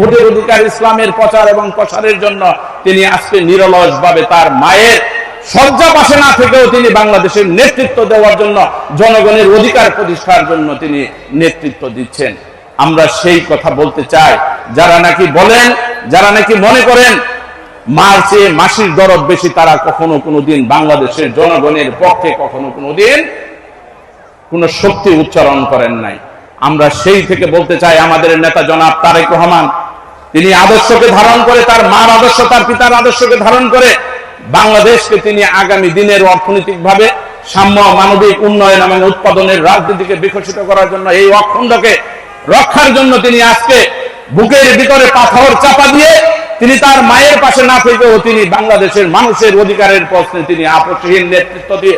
ভোটের অধিকার ইসলামের প্রচার এবং প্রসারের জন্য তিনি আজকে নিরলস ভাবে তার মায়ের শয্যা পাশে না থেকেও তিনি বাংলাদেশের নেতৃত্ব দেওয়ার জন্য জনগণের অধিকার প্রতিষ্ঠার জন্য তিনি নেতৃত্ব দিচ্ছেন। আমরা সেই কথা বলতে চাই। যারা নাকি বলেন, যারা নাকি মনে করেন মার চেয়ে মাসির দরদ বেশি তারা কখনো কোনোদিন বাংলাদেশের জনগণের পক্ষে কখনো কোনোদিন কোন শক্তি উচ্চারণ করেন নাই। আমরা সেই থেকে বলতে চাই, আমাদের নেতা জনাব তারেক রহমান তিনি আদর্শকে ধারণ করে, তার মার আদর্শ, তার পিতার আদর্শকে ধারণ করে বাংলাদেশকে তিনি আগামী দিনের অর্থনৈতিক ভাবে সাম্য, মানবিক উন্নয়ন এবং উৎপাদনের রাজনীতিকে বিকশিত করার জন্য, এই অখণ্ডকে রক্ষার জন্য তিনি আজকে বুকের ভিতরে পাথর চাপা দিয়ে তিনি তার মায়ের পাশে না থেকেও তিনি বাংলাদেশের মানুষের অধিকারের প্রশ্নে তিনি আপসহীন নেতৃত্ব দিয়ে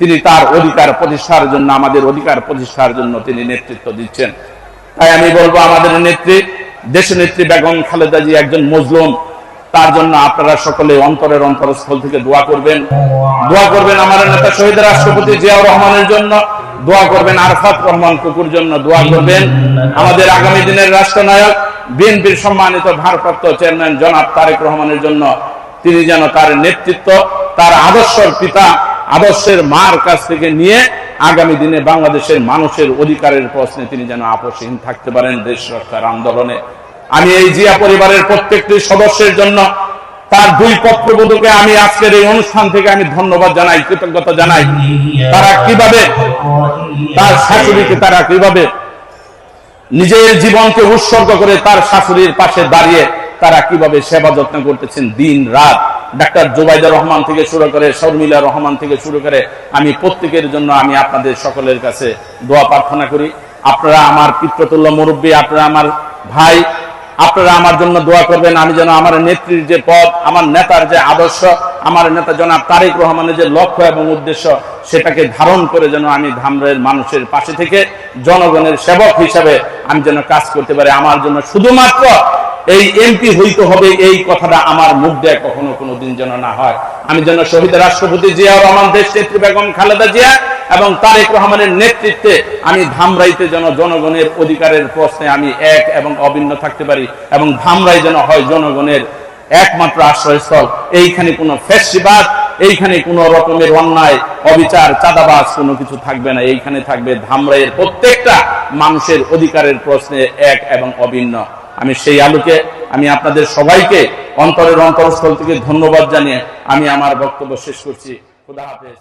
তিনি তার অধিকার প্রতিষ্ঠার জন্য, আমাদের অধিকার প্রতিষ্ঠার জন্য তিনি নেতৃত্ব দিচ্ছেন। তাই আমি বলব, আমাদের নেত্রী দেশ নেত্রী বেগম খালেদা জি একজন মজলুম। তার জন্য আপনারা সকলে অন্তরের অন্তরস্থল থেকে দোয়া করবেন। দোয়া করবেন আমার নেতা শহীদ রাষ্ট্রপতি জিয়াউর রহমানের জন্য। দোয়া করবেন আরফাত রহমান কুকুর জন্য দোয়া করবেন। আমাদের আগামী দিনের রাষ্ট্রনায়ক, বিএনপির সম্মানিত ভারপ্রাপ্ত চেয়ারম্যান জনাব তারেক রহমানের জন্য তিনি যেন তার নেতৃত্ব, তার আদর্শের পিতা, আদর্শের মার কাছ থেকে নিয়ে আগামী দিনে বাংলাদেশের মানুষের অধিকারের প্রশ্নে তিনি যেন আপসহীন থাকতে পারেন দেশ রক্ষার আন্দোলনে। আমি এই জিয়া পরিবারের প্রত্যেকটি সদস্যের জন্য তার দুই পত্রবধূকে আমি আজকের এই অনুষ্ঠান থেকে আমি ধন্যবাদ জানাই, কৃতজ্ঞতা জানাই। তারা কীভাবে, তার শাশুড়িকে তারা কীভাবে নিজের জীবনকে উৎসর্গ করে তার শাশুড়ির পাশে দাঁড়িয়ে তারা কীভাবে সেবা যত্ন করতেছেন দিন, রাত ডাক্তার জুবাইদা রহমান থেকে শুরু করে শর্মিলা রহমান থেকে শুরু করে আমি প্রত্যেকের জন্য আমি আপনাদের সকলের কাছে দোয়া প্রার্থনা করি। আপনারা আমার পিতৃতুল্য মুরব্বী, আপনারা আমার ভাই, আপনারা আমার জন্য দোয়া করবেন। আমি যেন আমার নেত্রীর যে পদ, আমার নেতার যে আদর্শ, আমার নেতা জনাব তারেক রহমানের যে লক্ষ্য এবং উদ্দেশ্য, সেটাকে ধারণ করে যেন আমি ধামরের মানুষের পাশে থেকে জনগণের সেবক হিসাবে আমি যেন কাজ করতে পারি। আমার জন্য শুধুমাত্র এই এমপি হইতে হবে, এই কথাটা আমার মুখ দেয় কখনো কোনো দিন যেন না হয়। আমি যেন শহীদ রাষ্ট্রপতি জিয়াউর রহমান দেশ নেত্রী বেগম খালেদা জিয়া এবং তারেক রহমানের নেতৃত্বে আমি ধামরাইতে যেন জনগণের অধিকারের প্রশ্নে আমি এক এবং অভিন্ন থাকতে পারি এবং ধামরাই যেন হয় জনগণের একমাত্র আশ্রয়স্থল। এইখানে কোনো ফেসিবাদ এইখানে কোন রকমের অন্যায়, অবিচার, চাঁদাবাজ কোনো কিছু থাকবে না। এইখানে থাকবে ধামরাইয়ের প্রত্যেকটা মানুষের অধিকারের প্রশ্নে এক এবং অভিন্ন। আমি সেই আলোকে আমি আপনাদের সবাইকে অন্তরের অন্তরস্থল থেকে ধন্যবাদ জানিয়ে আমি আমার বক্তব্য শেষ করছি। খুদা হাফেজ।